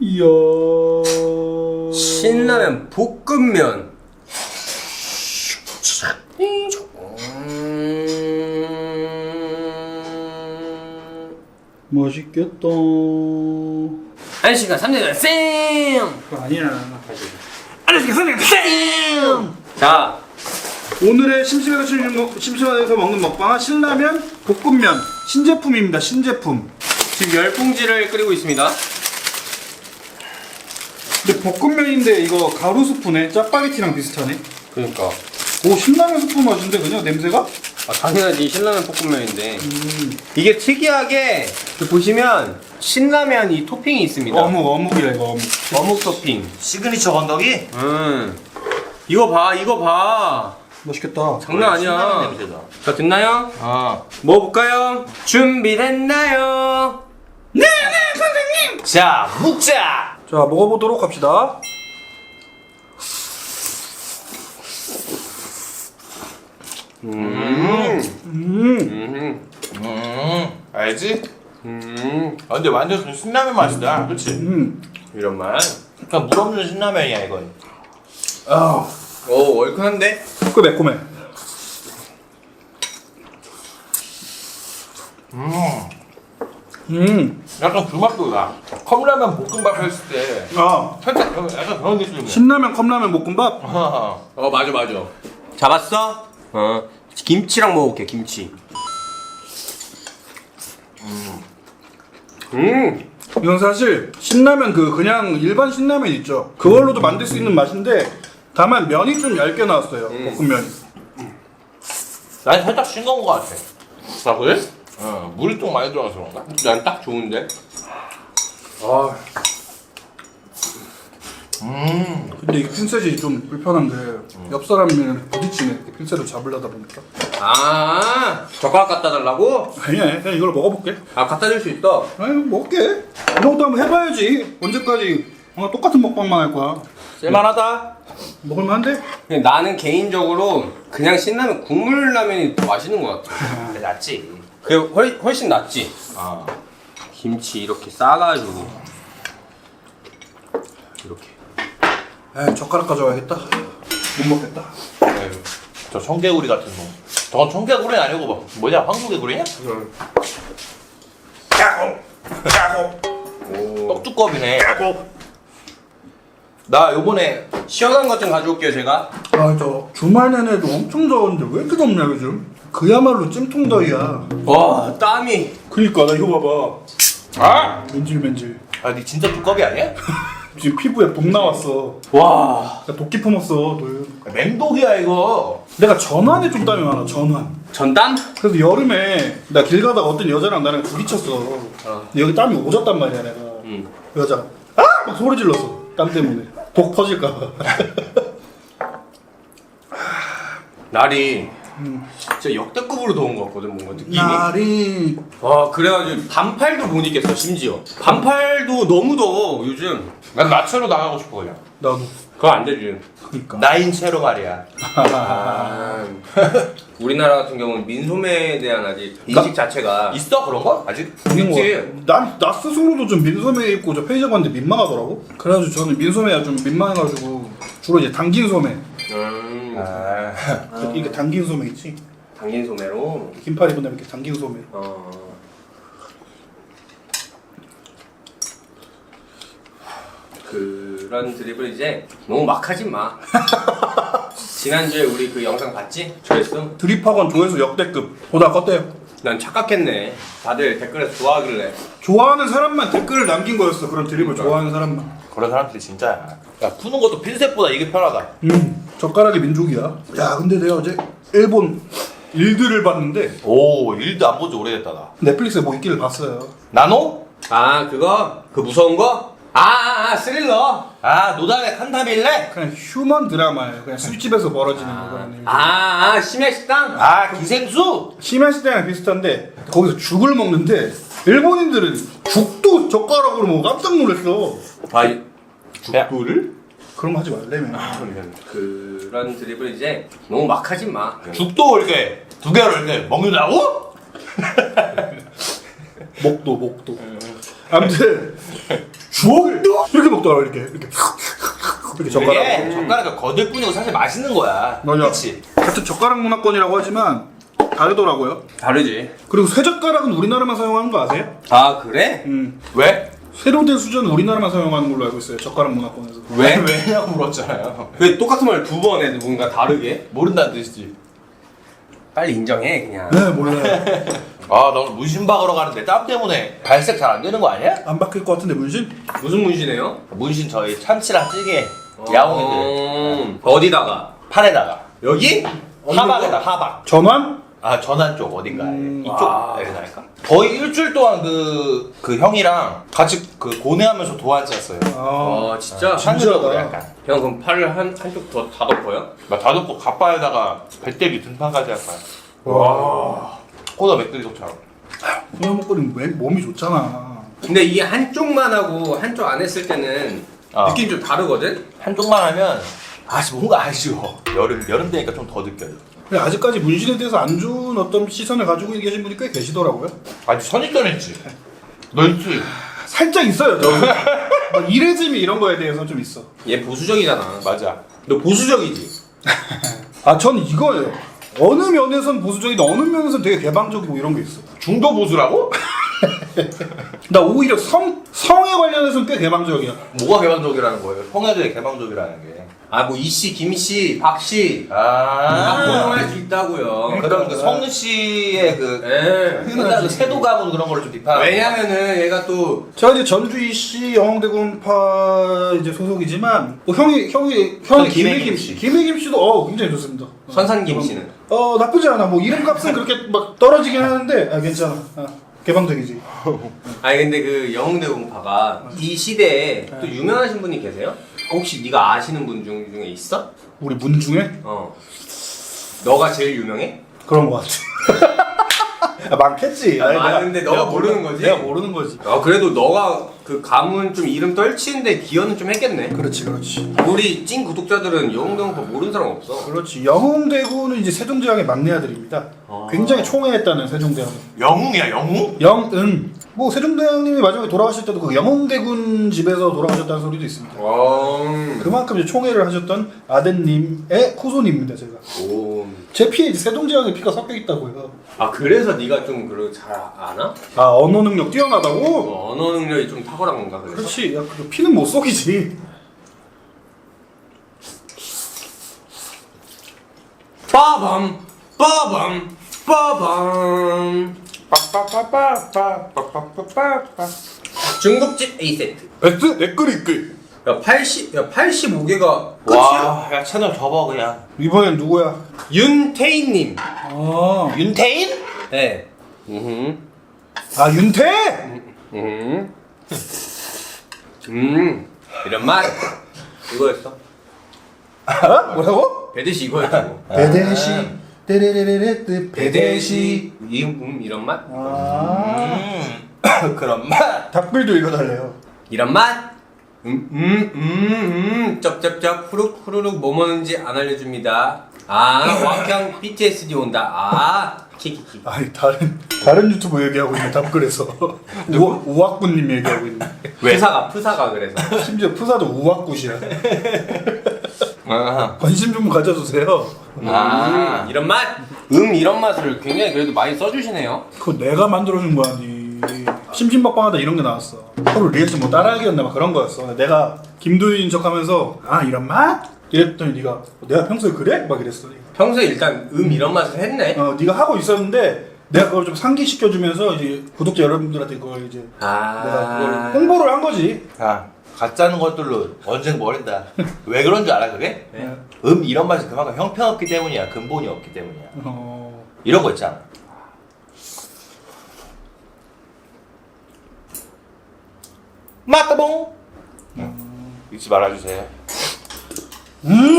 이야. 신라면 볶음면. 음... 맛있겠다. 한 시간 3년 쌤. 그거 아니야. 안녕하세요 선생님 쌤. 자, 오늘의 심심해서 심- 심심해서 먹는 먹방은 신라면 볶음면 신제품입니다. 신제품. 지금 열 봉지를 끓이고 있습니다. 근데 볶음면인데 이거 가루 스프네. 짜파게티랑 비슷하네. 그러니까. 오 신라면 스프 맛인데 그냥 냄새가? 아, 당연하지 신라면 볶음면인데 이게 특이하게 그 보시면 신라면 이 토핑이 있습니다. 어묵 어묵이야 이거 어묵. 어묵 토핑. 시그니처 건더기? 음. 이거 봐, 이거 봐. 맛있겠다. 장난 신라면 아니야. 냄새다. 자, 됐나요? 아. 먹어볼까요? 준비됐나요? 자, 묵자! 자 먹어보도록 합시다. 음. 음. 음. 음, 알지? 음. 아, 근데 완전 그 신라면 맛이다. 그치? 음. 이런 맛. 그냥 물 없는 신라면이야, 이건. 아. 오, 얼큰한데? 꽤 매콤해. 음. 음. 약간 그 맛도 나. 컵라면 볶음밥 했을 때. 아. 살짝 그런- 약간 그런 느낌이야. 신라면 컵라면 볶음밥. 아, 어, 맞아, 맞아. 잡았어? 어. 김치랑 먹어볼게, 김치. 음. 이건 사실 신라면 그 그냥 일반 신라면 있죠. 그걸로도 만들 수 있는 맛인데 다만 면이 좀 얇게 나왔어요. 볶음면이. 난 살짝 싱거운 것 같아. 아, 그래? 어, 물이 좀 많이 들어가서 그런가? 난 딱 좋은데? 아. 음. 근데 이 핀셋이 좀 불편한 게옆 사람이랑 부딪히네. 핀셋을 잡으려다 보니까. 아, 젓가락 갖다 달라고? 아니야, 그냥 이걸 먹어볼게. 아, 갖다 줄 수 있어. 아유, 먹을게. 이런 것도 한번 해봐야지. 언제까지 어, 똑같은 먹방만 할 거야. 쓸만하다. 먹을만한데? 근데 나는 개인적으로 그냥 신라면 국물 라면이 더 맛있는 것 같아. 그래, 낫지. 그게 훨, 훨씬 낫지. 아. 김치 이렇게 싸가지고 이렇게. 에이, 젓가락 가져와야겠다. 못 먹겠다. 아유, 저 청개구리 같은 놈. 저건 청개구리 아니고 뭐, 뭐냐 황소개구리냐? 까고 까고 오. 떡두꺼비네. 까고. 나 요번에 시원한 것 좀 가져올게요 제가. 아, 저 주말 내내도 엄청 더운데 왜 이렇게 덥냐, 요즘? 그야말로 찜통더위야. 와 땀이. 그니까, 나 이거 봐봐. 아, 맨질맨질. 아, 니 진짜 두꺼비 아니야? 지금 피부에 독 나왔어. 와 나 독기 품었어, 돌. 맹독이야 이거. 내가 전환에 좀 땀이 많아, 전환. 전땀? 그래서 여름에 나 길 가다가 어떤 여자랑 나랑 부딪혔어. 근데 여기 땀이 오졌단 말이야, 내가. 응. 그 여자가 아! 막 소리 질렀어. 땀 때문에. 독 퍼질까봐. 날이 진짜 역대급으로 더운 것 같거든 뭔가 느낌이. 날이 와 그래가지고 반팔도 못 입겠어 심지어. 반팔도 너무 더워 요즘. 난 나체로 나가고 싶어 그냥. 나도. 그거 안 되지. 그니까. 나인 채로 말이야. 아, 우리나라 같은 경우는 민소매에 대한 아직 인식 자체가 있어 그런 거? 아직? 있지. 난, 나 스스로도 좀 민소매 입고 저 편의점 갔는데 민망하더라고. 그래가지고 저는 민소매가 좀 민망해가지고 주로 이제 당긴 소매. 음, 아, 이게 당긴 소매 있지? 당긴 소매로. 긴팔 입은 다음에 이렇게 당긴 소매. 어. 그런 드립을 이제 너무 막 하지 마. 지난주에 우리 그 영상 봤지? 조회수? 드립학원 조회수 역대급. 보다 껐대요. 난 착각했네. 다들 댓글에서 좋아하길래. 좋아하는 사람만 댓글을 남긴 거였어. 그런 드립을 좋아하는 사람만. 그런 사람들이 진짜야. 야 푸는 것도 핀셋보다 이게 편하다. 음, 젓가락이 민족이야. 야, 근데 내가 어제 일본 일들을 봤는데 오 일도 안 본지 오래됐다 나. 넷플릭스에 뭐 있기를 봤어요. 나노? 아, 그거? 그 무서운 거? 아, 아, 아 스릴러. 아 노담의 칸타빌레? 그냥 휴먼 드라마예요. 그냥 술집에서 벌어지는 거거든요. 아, 아, 심야 식당? 아 기생수? 심야 시대랑 비슷한데 거기서 죽을 먹는데 일본인들은 죽도 젓가락으로 먹고 깜짝 놀랐어. 아, 이- 죽도를? 그럼 하지 말래며. 그런 드립을 이제 너무 막 하지 마. 죽도 이렇게 두 개를 이렇게 먹는다고? 목도 목도. 아무튼 주먹도 이렇게 먹더라고 이렇게 이렇게 이렇게 젓가락. 이게 젓가락을 거들 뿐이고 사실 맛있는 거야. 맞아. 그치? 같은 젓가락 문화권이라고 하지만 다르더라고요. 다르지. 그리고 쇠젓가락은 우리나라만 사용하는 거 아세요? 아 그래? 음. 왜? 세로된 수저는 우리나라만 사용하는 걸로 알고 있어요. 젓가락 문화권에서. 왜? 왜냐고 물었잖아요. 왜 똑같은 말 두 번 해도 뭔가 다르게? 모른다는 뜻이지. 빨리 인정해 그냥. 네 몰라요. 아, 나 오늘 문신 박으러 가는데 땀 때문에 발색 잘 안 되는 거 아니야? 안 바뀔 것 같은데 문신? 무슨 문신이에요? 문신 저희 참치랑 찌개, 야옹이들 어... 어디다가? 팔에다가 여기? 하박에다 하박. 전환? 아 전환 쪽 어딘가에 음, 이쪽 아. 에다니까 거의 일주일 동안 그, 그 형이랑 같이 그 고뇌하면서 도안 짰어요. 아, 어 진짜? 창조적으로 진짜다. 약간. 형 그럼 팔을 한 한쪽 더 다 덮어요? 막 다듬고 갑바에다가 배때기 등판까지 할 거야. 와. 코다 맥그리도처럼. 소야 먹거리는 왜 몸이 좋잖아. 근데 이게 한쪽만 하고 한쪽 안 했을 때는 아. 느낌 좀 다르거든? 한쪽만 하면 아 뭔가 아쉬워. 여름 여름 되니까 좀 더 느껴져. 근데 아직까지 문신에 대해서 안 좋은 어떤 시선을 가지고 계신 분이 꽤 계시더라고요. 아직 선입견했지. 너 있지. 살짝 있어요. 저. 막 이레짐이 이런 거에 대해서 좀 있어. 얘 보수적이잖아 맞아. 너 보수적이지? 아, 전 이거예요. 어느 면에선 보수적이데 어느 면에선 되게 개방적이고 이런 게 있어. 중도 보수라고? 나 오히려 성 성에 관련해서는 꽤 개방적이야. 뭐가 개방적이라는 거예요? 성애들의 개방적이라는 게. 아 뭐 이씨, 김씨, 박씨 다 아. 포용할 수 있다고요 그럼 그 성은 씨의 그 예. 맨날 그 세도 가문 그런 거를 좀 비판. 왜냐면은 얘가 또 제가 이제 전주이씨 영흥대군파 이제 소속이지만 뭐 형이 형이 형이 저는 김혜김 김혜김 씨, 씨. 김혜김 씨도 어 굉장히 좋습니다. 어. 선산김 씨는 어 나쁘지 않아. 뭐 이름값은 그렇게 막 떨어지긴 하는데 아 괜찮아. 아, 개방적이지. 아니 근데 그 영웅대 공파가 이 시대에 또 유명하신 분이 계세요? 혹시 네가 아시는 분 중, 중에 있어? 우리 문 중에 어 너가 제일 유명해? 그런 거 같아. 아, 많겠지. 아, 아니, 내가- 많은데 너가 내가 모르는 몰라- 거지? 내가 모르는 거지. 아 그래도 너가 그 가문 좀 이름 떨치는데 기여는 좀 했겠네 그렇지, 그렇지. 우리 찐 구독자들은 영웅대 공파 모르는 사람 없어 그렇지. 영흥대군은 이제 세종대왕의 막내 아들입니다. 아. 굉장히 총애했다는 세종대왕. 영웅이야 영웅? 영응. 뭐 세종대왕님이 마지막에 돌아가실 때도 그 영흥대군 집에서 돌아가셨다는 소리도 있습니다. 와 그만큼 이제 총애를 하셨던 아드님의 후손입니다, 제가. 오. 제 피에 이제 세종대왕의 피가 섞여 있다고요. 아 그래서 네가 좀 그런 잘 아나? 아, 언어 능력 뛰어나다고? 어, 언어 능력이 좀 탁월한 건가 그래서? 그렇지. 야, 그 피는 못 속이지. 빠밤 빠밤 빠밤 빠빠빠빠빠빠빠빠빠. 중국집 A 세트 베스트 댓글 읽기. 야 80, 야 85개가 끝이야? 와, 야 채널 접어 그냥. 이번엔 누구야? 윤태인님 아, 윤태인? 네 음. 아 윤태? 음. 음. 이런 말 이거였어 아, 뭐라고? 배드시 이거였어 배대시. 떼레레레레 배대시. 이, 음, 이런 맛? 아. 음. 그런 맛. 닭불도 읽어달래요. 이런 맛? 음, 음, 음, 음, 쩝쩝쩝, 후룩, 후루룩, 뭐 먹는지 안 알려줍니다. 아, 왕평 PTSD 온다. 아, 키키키. 아니 다른 다른 유튜버 얘기하고 있네 답글에서 우, 우악구님 얘기하고 있네. 푸사가, 푸사가 그래서. 심지어 푸사도 우악굿이야. 아. 관심 좀 가져주세요. 아. 음, 이런 맛? 음, 이런 맛을 굉장히 그래도 많이 써주시네요. 그거 내가 만들어준 거야, 니. 심심박방하다 이런 게 나왔어. 서로 리액션 뭐 따라하기였나 막 그런 거였어. 내가 김도윤인 척하면서 아 이런 맛? 이랬더니 네가 내가 평소에 그래? 막 이랬어. 평소에 일단 음, 이런 맛을 했네. 어, 네가 하고 있었는데 내가 그걸 좀 상기시켜주면서 이제 구독자 여러분들한테 그걸 이제 아. 내가 그걸 홍보를 한 거지. 야, 가짜는 것들로 언젠 버린다. 왜 그런 줄 알아 그게? 네. 음 이런 맛이 그만큼 형편없기 때문이야. 근본이 없기 때문이야. 어, 이런 거 있잖아. 마따봉. 잊지 말아주세요. 음,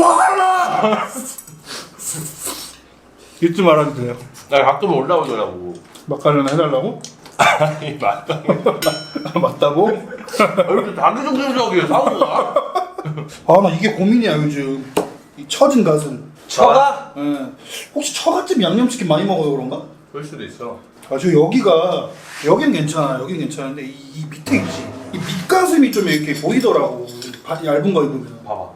잊지 말아도 돼요. 나 가끔 올라오더라고. 막가려나 해달라고? 아니. 아, 맞다고? 왜 이렇게 자기중심적이야 사고가? 아 나 이게 고민이야 요즘. 이 처진 가슴. 처가? 예. 혹시 처갓집 양념치킨 많이 먹어서 그런가? 그럴 수도 있어. 아, 저 여기가 여긴 괜찮아. 여긴 괜찮은데 이, 이 밑에 있지. 이 밑가슴이 좀 이렇게 보이더라고. 바- 얇은 거 입으면. 봐봐.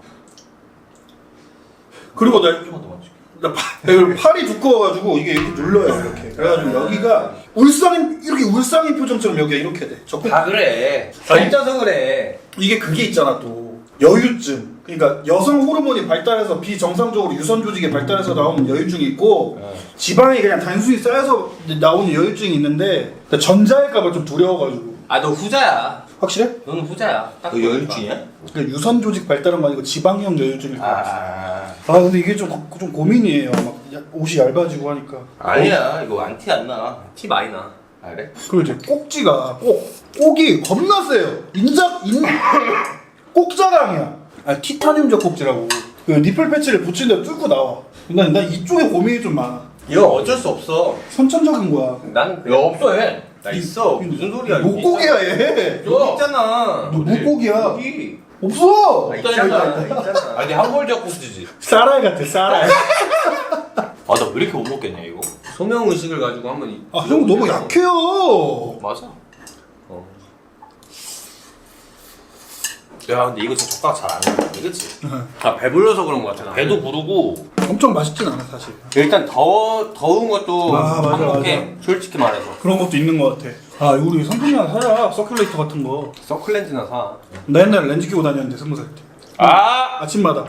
그리고 나, 조금만 더 맞춰. 나 팔이 두꺼워가지고 이게 이렇게 눌러요 이렇게. 그래가지고 여기가 울상인 이렇게 울상인 표정처럼 여기가 이렇게 돼. 적고 다 그래. 혼자서 그래. 이게 그게 있잖아 또 여유증. 그러니까 여성 호르몬이 발달해서 비정상적으로 유선 조직이 발달해서 나오는 여유증이 있고 어. 지방이 그냥 단순히 쌓여서 나오는 여유증이 있는데 나 전자일까봐 좀 두려워가지고 아 너 후자야. 확실해? 너는 후자야. 딱너 여유증이야? 그러니까 유선 조직 발달한 거 아니고 지방형 여유증일 것 같아. 아. 아 근데 이게 좀, 고- 좀 고민이에요. 막 야- 옷이 얇아지고 하니까. 아니야. 이거 안 티 안 나. 티 많이 나. 아, 그래? 그리고 이제 꼭지가 꼭 꼭이 겁나 세요. 인작 인 꼭자강이야. 아 티타늄적 꼭지라고. 그 니플 패치를 붙이는데 뚫고 나와. 난, 난 이쪽에 고민이 좀 많아. 이거 어쩔 수 없어. 선천적인 거야. 나는 야, 그냥 없어, 얘. 나 있어. 무슨 소리야? 여기 목고기야 얘. 여기 있잖아. 너 목고기야. 여기. 없어. 아, 있잖아. 있잖아. 아니, 한골적 꼭지지. 쌀알 같아 쌀알. 아, 나 왜 이렇게 못 먹겠냐, 이거? 소명 의식을 가지고 한번. 이- 아형 너무 약해요. 맞아. 어. 야, 근데 이거 진짜 젓가락 잘안 먹네, 그치? 아 배불러서 그런 거 같아. 나. 배도 부르고, 엄청 맛있진 않아 사실. 일단 더 더운 것도 아, 맞아, 맞아. 솔직히 말해서 그런 것도 있는 것 같아. 아 우리 성품이 하나 사자. 서큘레이터 같은 거. 서클렌즈나 사. 나 옛날에 렌즈 끼고 다녔는데 스무 살 때. 아! 아침마다.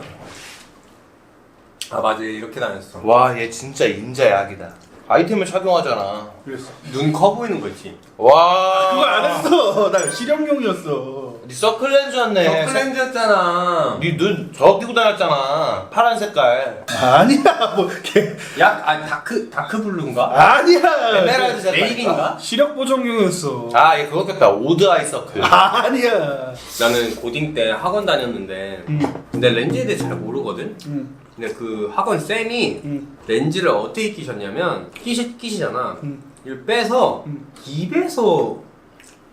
아 맞아 이렇게 다녔어. 와, 얘 진짜 인자 약이다. 아이템을 착용하잖아. 그랬어. 눈 커 보이는 거 있지. 와. 그거 안 했어. 나 실험용이었어. 니 서클렌즈였네. 서클렌즈였잖아. 니눈 저 끼고 다녔잖아. 파란 색깔. 아니야. 뭐 걔. 약 아 다크 다크 블루인가? 아니야. 에메랄드 색깔. 네일인가? 시력 보정용이었어. 아, 얘 그거 겠다. 오드 아이 서클. 아니야. 나는 고딩 때 학원 다녔는데 응. 근데 렌즈에 대해 잘 모르거든. 응. 근데 그 학원 쌤이 응. 렌즈를 어떻게 끼셨냐면 끼시 끼시잖아. 응. 이걸 빼서 응. 입에서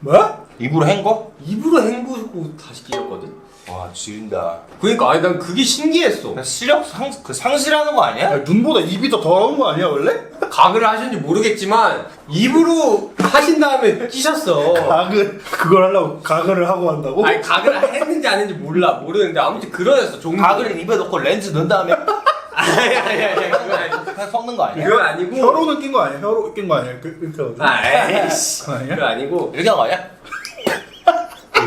뭐? 입으로 한 거? 입으로 헹구고 다시 끼셨거든. 와, 지린다. 그러니까 아니 난 그게 신기했어. 그냥 시력 상, 그 상실하는 거 아니야? 야, 눈보다 입이 더 더러운 거 아니야 원래? 가글을 하셨는지 모르겠지만 입으로 하신 다음에 끼셨어. 가글 그걸 하려고 가글을 하고 한다고? 아니 가글을 했는지 안 했는지 몰라 모르는데 아무튼 그러였어 종류. 가글을 입에 넣고 렌즈 넣은 다음에 아니 아니 아니 그건 아니. 그냥 섞는 거 아니야? 그건 아니고. 혀로는 낀 거 아니야? 혀로 낀 거 아니야? 그, 그렇게 아 에이씨. 그거 아니야? 그건 아니고. 이렇게 한 거 아니야?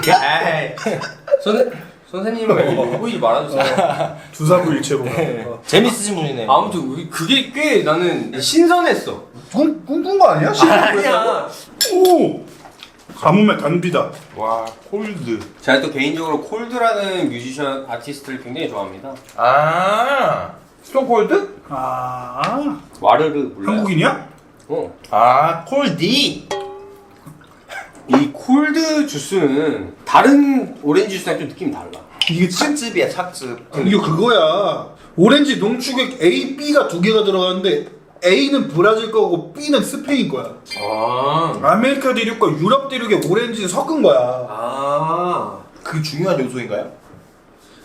에이. 선 선생님은 왜 보이지 말아주세요. 주사부 일체로 어. 재밌으신 분이네. 아무튼 우리 그게 꽤 나는 신선했어. 꿈, 꿈꾼 거 아니야? 아니야. 오! 가뭄의 단비다 와, 콜드. 제가 또 개인적으로 콜드라는 뮤지션 아티스트를 굉장히 좋아합니다. 아, 스톤콜드? 아 와르르 몰라요? 한국인이야? 어. 아, 콜디. 이 콜드 주스는 다른 오렌지 주스랑 좀 느낌이 달라. 이게 진 착즙이야, 착즙. 이거 그거야 오렌지 농축액 A, B가 두 개가 들어가는데 A는 브라질 거고 B는 스페인 거야 아. 아메리카 대륙과 유럽 대륙의 오렌지는 섞은 거야 아. 그 중요한 요소인가요?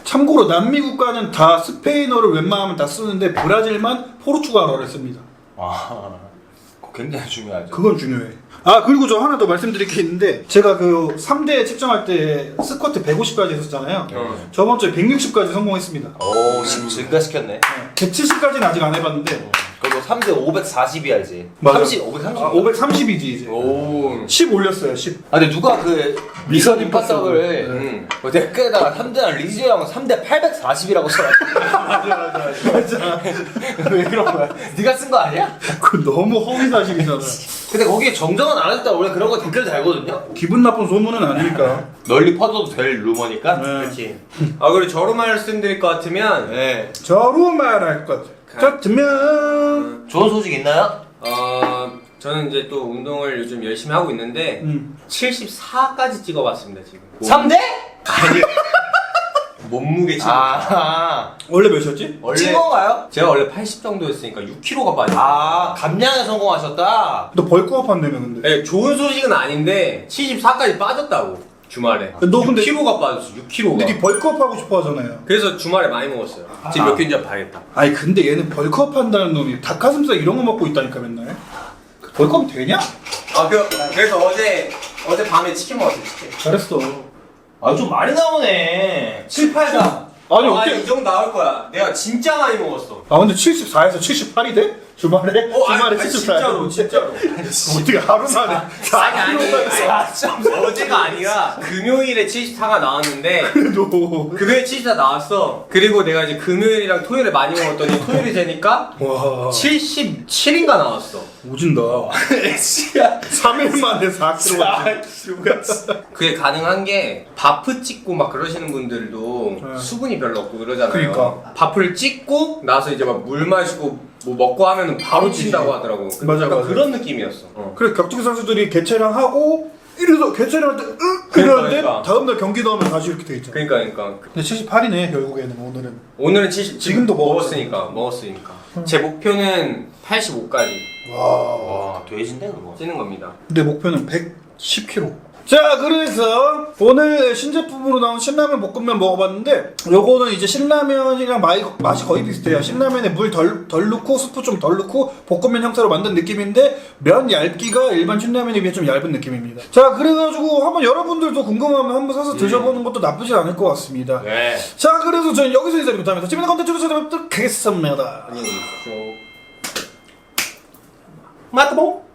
참고로 남미 국가는 다 스페인어를 웬만하면 다 쓰는데 브라질만 포르투갈어를 씁니다 아, 그거 굉장히 중요하죠. 그건 중요해. 아 그리고 저 하나 더 말씀드릴 게 있는데 제가 그 3대 측정할 때 스쿼트 150까지 했었잖아요. 어. 저번 주에 160까지 성공했습니다. 오, 10 증가시켰네. 170까지는 아직 안 해봤는데 그리고 3대 540이야, 이제. 맞아. 30, 530. 아, 530이지 이제. 오. 10 올렸어요. 10. 아, 근데 누가 그 미선 임파서블을 음. 어, 댓글에다가 3대랑 리즈 형은 3대 840이라고 써놨어. 맞아 맞아 맞아. 왜 그런 거야? 네가 쓴 거 아니야? 그 너무 허위 사실이잖아. 근데 거기에 정정은 안 했다. 원래 그런 거 댓글 달거든요. 기분 나쁜 소문은 아니니까. 널리 퍼져도 될 루머니까. 네. 그렇지. 아 그리고 저로 말씀드릴 것 같으면 네. 저로 말할 것 같으면. 좋은 소식 있나요? 어 저는 이제 또 운동을 요즘 열심히 하고 있는데 음. 74까지 찍어봤습니다 지금. 3대? 몸무게 지금. 아, 원래 몇이었지? 원래 찐건가요? 제가 원래 80 정도였으니까 6kg가 빠졌어요. 아, 감량에 성공하셨다. 너 벌크업 한다며 근데. 네, 좋은 소식은 아닌데 74까지 빠졌다고 주말에. 너 근데- 6kg가 빠졌어. 6kg가. 근데 네 벌크업 하고 싶어 하잖아요. 그래서 주말에 많이 먹었어요. 지금 아. 몇 킬인지 봐야겠다. 아니 근데 얘는 벌크업 한다는 놈이 닭가슴살 이런 거 먹고 있다니까 맨날 가면 되냐? 아 그, 그래서 어제 어제 밤에 치킨 먹었어 치킨 잘했어. 아 좀 많이 나오네. 7, 8다 아니, 어떻게- 이 정도 나올 거야. 내가 진짜 많이 먹었어. 아 근데 74에서 78이 돼? 주말에? 어, 주말에 아니, 아니, 74. 진짜로 진짜로. 어떻게 하루 만에 아니 아니 4kg 아니, 어제가 아니라 금요일에 74가 나왔는데 그래도. 금요일 74 나왔어. 그리고 내가 이제 금요일이랑 토요일에 많이 먹었더니 토요일이 되니까 와. 77인가 나왔어 오진다. 씨야. 3일 만에 4kg. 그게 가능한 게 바프 찍고 막 그러시는 분들도 네. 수분이 별로 없고 그러잖아요. 그러니까. 바프를 찍고 나서 이제 막 물 마시고 뭐 먹고 하면은 바로 찐다고 하더라고. 맞아, 약간 맞아. 그런 느낌이었어. 어. 그래 격투기 선수들이 개체량 하고 이래서 개체량 할때 으! 그러니까, 이러는데 그러니까. 다음날 경기 나오면 다시 이렇게 돼 있잖아. 그러니까 그러니까 근데 78이네 결국에는 오늘은. 오늘은 70 지금도 먹었으니까 먹었으니까 제 목표는 85까지 와. 와 돼지인데 그거. 찌는 겁니다. 내 목표는 110kg. 자, 그래서 오늘 신제품으로 나온 신라면 볶음면 먹어봤는데 요거는 이제 신라면이랑 마이, 맛이 거의 비슷해요. 신라면에 물 덜 덜 넣고 스프 좀 덜 넣고 볶음면 형태로 만든 느낌인데 면 얇기가 일반 신라면에 비해 좀 얇은 느낌입니다. 자, 그래가지고 한번 여러분들도 궁금하면 한번 사서 드셔보는 것도 나쁘지 않을 것 같습니다. 네. 자, 그래서 저는 여기서 인사를 못하면서 재밌는 컨텐츠로 찾아뵙도록 하겠습니다. 안녕히 계십시오. 뭐.